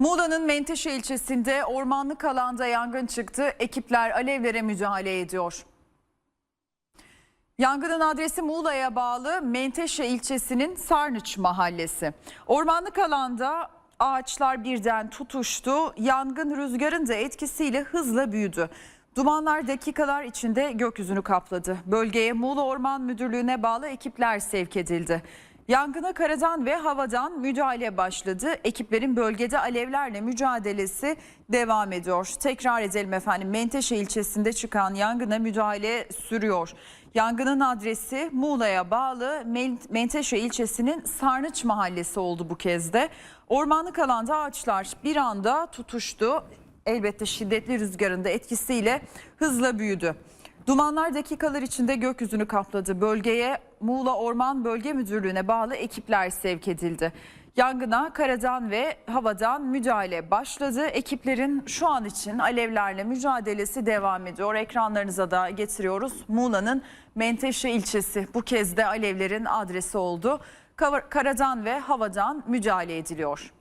Muğla'nın Menteşe ilçesinde ormanlık alanda yangın çıktı. Ekipler alevlere müdahale ediyor. Yangının adresi Muğla'ya bağlı Menteşe ilçesinin Sarnıç mahallesi. Ormanlık alanda ağaçlar birden tutuştu. Yangın rüzgarın da etkisiyle hızla büyüdü. Dumanlar dakikalar içinde gökyüzünü kapladı. Bölgeye Muğla Orman Müdürlüğü'ne bağlı ekipler sevk edildi. Yangına karadan ve havadan müdahale başladı. Ekiplerin bölgede alevlerle mücadelesi devam ediyor. Tekrar edelim efendim. Menteşe ilçesinde çıkan yangına müdahale sürüyor. Yangının adresi Muğla'ya bağlı Men- Menteşe ilçesinin Sarnıç mahallesi oldu bu kez de. Ormanlık alanda ağaçlar bir anda tutuştu. Elbette şiddetli rüzgarın da etkisiyle hızla büyüdü. Dumanlar dakikalar içinde gökyüzünü kapladı. Bölgeye Muğla Orman Bölge Müdürlüğü'ne bağlı ekipler sevk edildi. Yangına karadan ve havadan müdahale başladı. Ekiplerin şu an için alevlerle mücadelesi devam ediyor. Ekranlarınıza da getiriyoruz. Muğla'nın Menteşe ilçesi bu kez de alevlerin adresi oldu. Karadan ve havadan müdahale ediliyor.